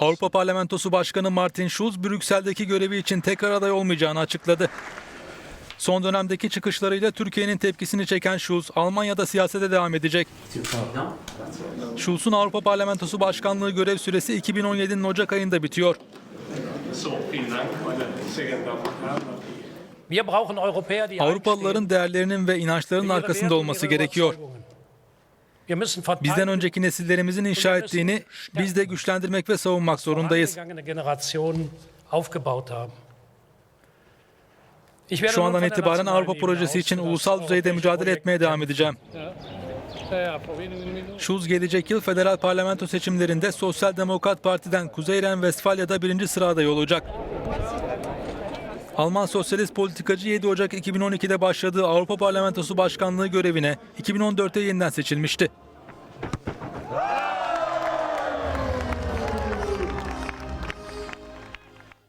Avrupa Parlamentosu Başkanı Martin Schulz, Brüksel'deki görevi için tekrar aday olmayacağını açıkladı. Son dönemdeki çıkışlarıyla Türkiye'nin tepkisini çeken Schulz, Almanya'da siyasete devam edecek. Schulz'un Avrupa Parlamentosu Başkanlığı görev süresi 2017'nin Ocak ayında bitiyor. Avrupalıların değerlerinin ve inançlarının arkasında olması gerekiyor. Bizden önceki nesillerimizin inşa ettiğini biz de güçlendirmek ve savunmak zorundayız. Şu andan itibaren Avrupa projesi için ulusal düzeyde mücadele etmeye devam edeceğim. Schulz gelecek yıl federal parlamento seçimlerinde Sosyal Demokrat Parti'den Kuzey Ren-Vestfalya'da birinci sıra adayı olacak. Alman sosyalist politikacı 7 Ocak 2012'de başladığı Avrupa Parlamentosu Başkanlığı görevine 2014'te yeniden seçilmişti.